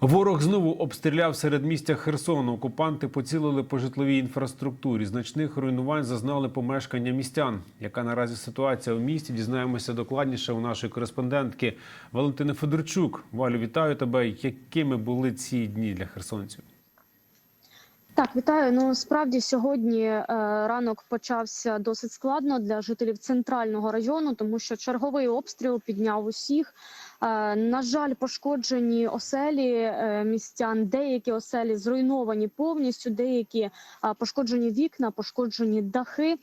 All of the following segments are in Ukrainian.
Ворог знову обстріляв середмістя Херсону. Окупанти поцілили по житловій інфраструктурі. Значних руйнувань зазнали помешкання містян. Яка наразі ситуація у місті? Дізнаємося докладніше у нашої кореспондентки Валентини Федорчук. Валю, вітаю тебе. Якими були ці дні для херсонців? Так, вітаю. Ну справді сьогодні е, ранок почався досить складно для жителів центрального району, тому що черговий обстріл підняв усіх. Е, на жаль, пошкоджені оселі е, містян. Деякі оселі зруйновані повністю, деякі е, пошкоджені вікна, пошкоджені дахи.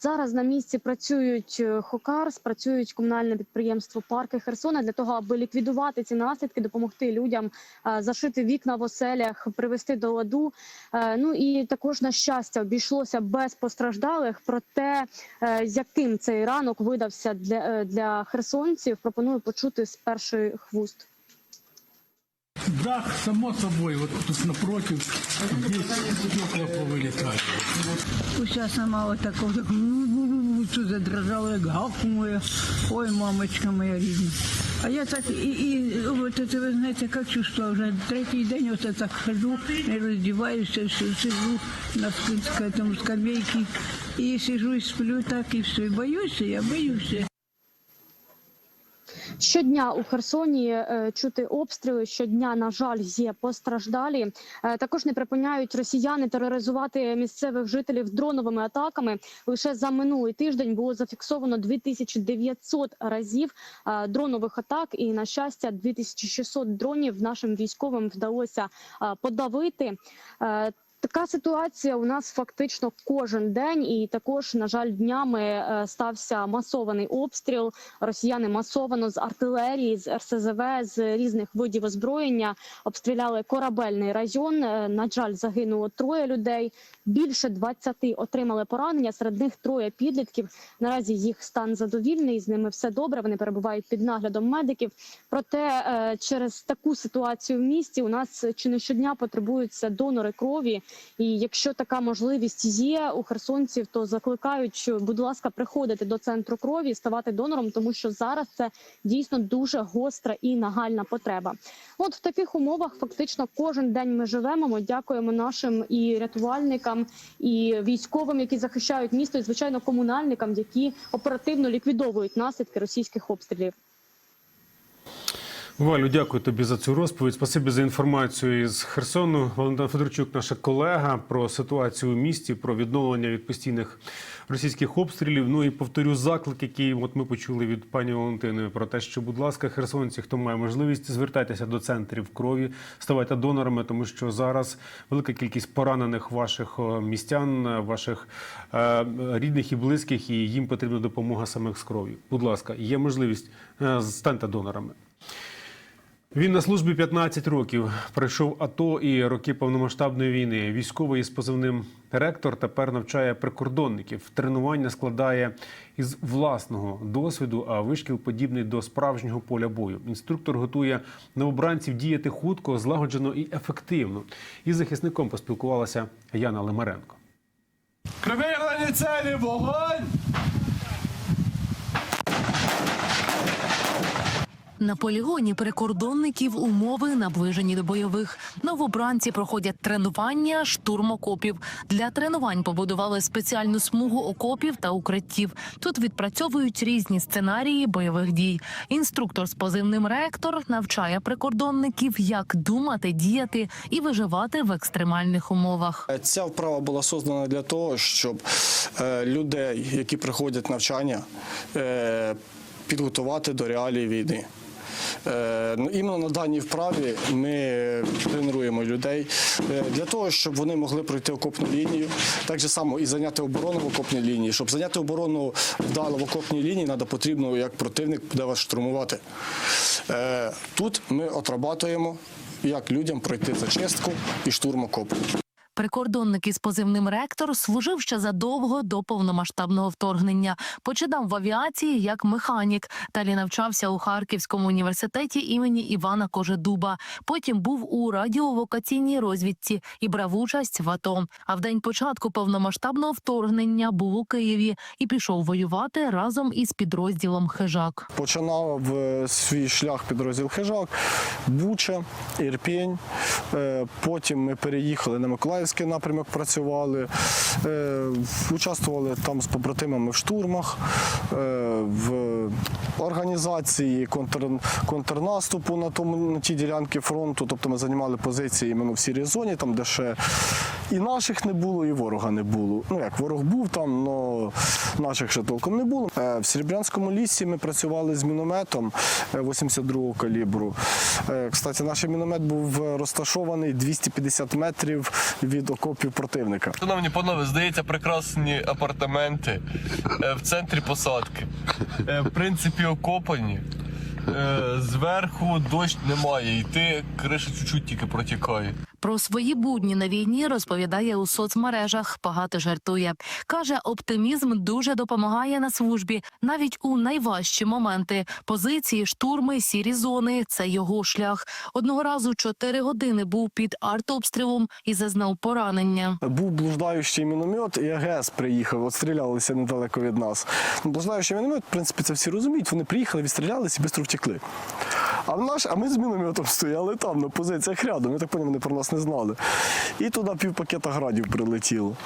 Зараз на місці працюють Хокарс, працюють комунальне підприємство Парки Херсона для того, аби ліквідувати ці наслідки, допомогти людям зашити вікна в оселях, привести до ладу. Ну і також на щастя обійшлося без постраждалих. Проте е, яким цей ранок видався для, для херсонців, пропоную почути з першої хвуст. Дах, само собой, вот тут напротив, здесь стекла повылетали. Уся сама вот так, ну, тут задрожала, як гавкнула. Ой, мамочка моя рідна. А я так і, і от це, ви знаєте, як чувствую, вже третій день ось так хожу, не роздіваюся, си- сижу на ск- этом і сижу і сплю так, і все. І боюся, я боюся. Щодня у Херсоні е, чути обстріли. Щодня, на жаль, є постраждалі. Е, Також не припиняють росіяни тероризувати місцевих жителів дроновими атаками. Лише за минулий тиждень було зафіксовано 2900 разів е, дронових атак, і на щастя, 2600 дронів нашим військовим вдалося подавити. Така ситуація у нас фактично кожен день, і також, на жаль, днями е, стався масований обстріл. Росіяни масовано з артилерії, з РСЗВ, з різних видів озброєння обстріляли корабельний район. Е, На жаль, загинуло троє людей. Більше 20 отримали поранення. Серед них троє підлітків. Наразі їх стан задовільний. З ними все добре. Вони перебувають під наглядом медиків. Проте е, через таку ситуацію в місті у нас чи не щодня потребуються донори крові. І якщо така можливість є у херсонців, то закликають, будь ласка, приходити до центру крові, ставати донором, тому що зараз це дійсно дуже гостра і нагальна потреба. От в таких умовах фактично кожен день ми живемо. Ми дякуємо нашим і рятувальникам, і військовим, які захищають місто, і звичайно комунальникам, які оперативно ліквідовують наслідки російських обстрілів. Валю, дякую тобі за цю розповідь. Спасибі за інформацію із Херсону. Валентина Федорчук, наша колега, про ситуацію у місті, про відновлення від постійних російських обстрілів. Ну і повторю заклик, який от ми почули від пані Валентини про те, що, будь ласка, херсонці, хто має можливість, звертайтеся до центрів крові, ставайте донорами, тому що зараз велика кількість поранених ваших містян, е, ваших е, рідних і близьких, і їм потрібна допомога самих з кров'ю. Будь ласка, є можливість, е, станьте донорами. Він на службі 15 років. Пройшов АТО і роки повномасштабної війни. Військовий із позивним ректор тепер навчає прикордонників. Тренування складає із власного досвіду, а вишкіл подібний до справжнього поля бою. Інструктор готує новобранців діяти хутко, злагоджено і ефективно. Із захисником поспілкувалася Яна Лимаренко. Кривиглені цілі, вогонь! На полігоні прикордонників умови наближені до бойових. Новобранці проходять тренування, штурм окопів. Для тренувань побудували спеціальну смугу окопів та укриттів. Тут відпрацьовують різні сценарії бойових дій. Інструктор з позивним ректор навчає прикордонників, як думати, діяти і виживати в екстремальних умовах. Ця вправа була создана для того, щоб е, людей, які приходять навчання, е, підготувати до реалій війни. Е, ну, Іменно на даній вправі ми тренуємо людей е, для того, щоб вони могли пройти окопну лінію, так же само і зайняти оборону в окопній лінії. Щоб зайняти оборону вдало в окопній лінії, треба потрібно, як противник буде вас штурмувати. Е, Тут ми отрабатуємо, як людям пройти зачистку і штурм окопу. Прикордонник із позивним ректор служив ще задовго до повномасштабного вторгнення. Починав в авіації як механік. Далі навчався у Харківському університеті імені Івана Кожедуба. Потім був у радіовокаційній розвідці і брав участь в АТО. А в день початку повномасштабного вторгнення був у Києві і пішов воювати разом із підрозділом Хижак. Починав е, свій шлях підрозділ Хижак, Буча, Ірпінь. Е, Потім ми переїхали на Миколаївський напрямок, працювали, Е, участвували там з побратимами в штурмах, е, в організації контр, контрнаступу на тому на тій ділянці фронту. Тобто ми займали позиції іменно в сірій зоні, там де ще і наших не було, і ворога не було. Ну як ворог був там, але наших ще толком не було. Е, В Серебрянському лісі ми працювали з мінометом е, 82-го калібру. Кстати, наш міномет був розташований 250 метрів окопів противника. Шановні панове, здається, прекрасні апартаменти е, в центрі посадки. Е, В принципі, окопані. Е, Зверху дощ немає, йти криша чуть-чуть тільки протікає. Про свої будні на війні розповідає у соцмережах. Багато жартує. каже, оптимізм дуже допомагає на службі, навіть у найважчі моменти. Позиції, штурми, сірі зони це його шлях. Одного разу чотири години був під артобстрілом і зазнав поранення. Був блуждаючий міномет, і АГС приїхав, от недалеко від нас. Блуждаючий міномет, в принципі, це всі розуміють. Вони приїхали, відстрілялися і швидко втекли. А, наш, а ми з мінометом стояли там, на позиціях рядом. Я так поняв, вони про нас не знали. І туди пів пакета градів прилетіло.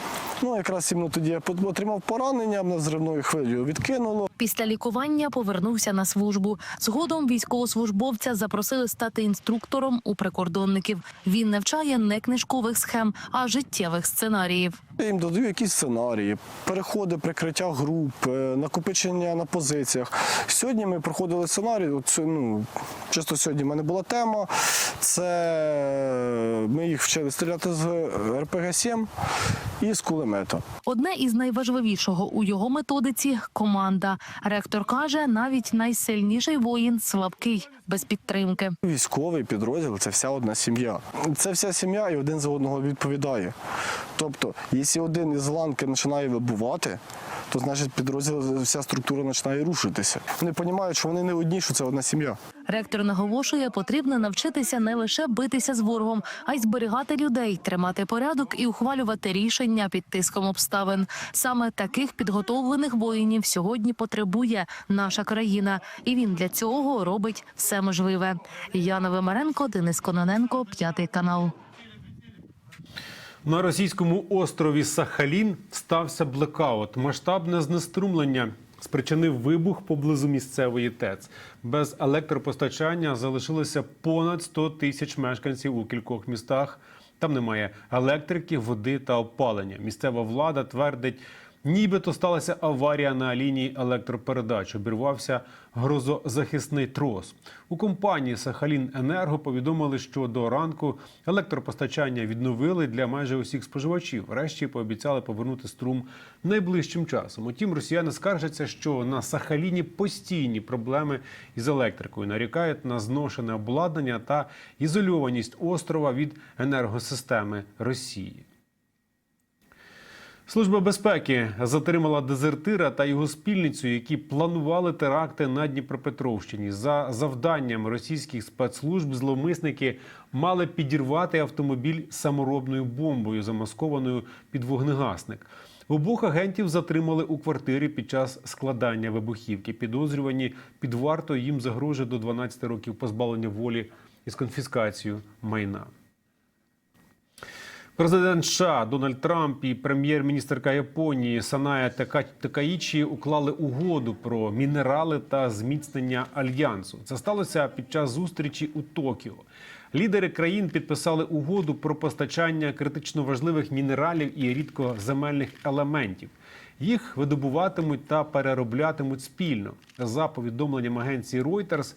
Ну, якраз іменно тоді я отримав поранення, мене зривною хвилею відкинуло. Після лікування повернувся на службу. Згодом військовослужбовця запросили стати інструктором у прикордонників. Він навчає не книжкових схем, а життєвих сценаріїв. Я їм додаю якісь сценарії, переходи, прикриття груп, е, накопичення на позиціях. Сьогодні ми проходили сценарій. От, ну, чисто сьогодні в мене була тема. Це ми їх вчили стріляти з РПГ-7 і з кулемета. Одне із найважливішого у його методиці команда. Ректор каже, навіть найсильніший воїн слабкий без підтримки. Військовий підрозділ це вся одна сім'я. Це вся сім'я і один за одного відповідає. Тобто, якщо один із ланки починає вибувати, то значить підрозділ, вся структура починає рушитися. Вони розуміють, що вони не одні, що це одна сім'я. Ректор наголошує, потрібно навчитися не лише битися з ворогом, а й зберігати людей, тримати порядок і ухвалювати рішення під тиском обставин. Саме таких підготовлених воїнів сьогодні потребує наша країна, і він для цього робить все можливе. Яна Вимаренко, Денис Кононенко, п'ятий канал. На російському острові Сахалін стався блекаут. Масштабне знеструмлення спричинив вибух поблизу місцевої ТЕЦ. Без електропостачання залишилося понад 100 тисяч мешканців у кількох містах. Там немає електрики, води та опалення. Місцева влада твердить, нібито сталася аварія на лінії електропередач. Обірвався грозозахисний трос. У компанії Сахалін Енерго повідомили, що до ранку електропостачання відновили для майже усіх споживачів. Врешті пообіцяли повернути струм найближчим часом. Утім, росіяни скаржаться, що на Сахаліні постійні проблеми із електрикою. Нарікають на зношене обладнання та ізольованість острова від енергосистеми Росії. Служба безпеки затримала дезертира та його спільницю, які планували теракти на Дніпропетровщині. За завданням російських спецслужб зловмисники мали підірвати автомобіль саморобною бомбою, замаскованою під вогнегасник. Обох агентів затримали у квартирі під час складання вибухівки. Підозрювані під вартою їм загрожує до 12 років позбавлення волі із конфіскацією майна. Президент США Дональд Трамп і прем'єр-міністерка Японії Саная Така- Такаїчі уклали угоду про мінерали та зміцнення альянсу. Це сталося під час зустрічі у Токіо. Лідери країн підписали угоду про постачання критично важливих мінералів і рідкоземельних елементів. Їх видобуватимуть та перероблятимуть спільно. За повідомленням агенції Reuters,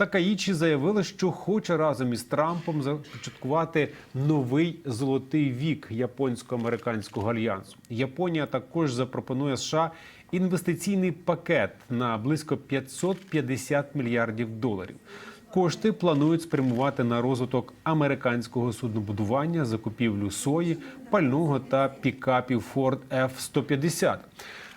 Такаїчі заявили, що хоче разом із Трампом започаткувати новий золотий вік японсько-американського альянсу. Японія також запропонує США інвестиційний пакет на близько 550 мільярдів доларів. Кошти планують спрямувати на розвиток американського суднобудування, закупівлю сої, пального та пікапів Ford F-150.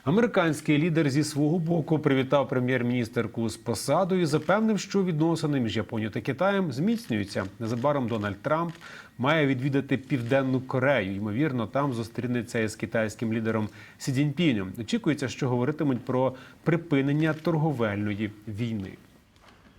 Американський лідер зі свого боку привітав прем'єр-міністерку з посадою і запевнив, що відносини між Японією та Китаєм зміцнюються. Незабаром Дональд Трамп має відвідати Південну Корею. Ймовірно, там зустрінеться із китайським лідером Сі. Очікується, що говоритимуть про припинення торговельної війни.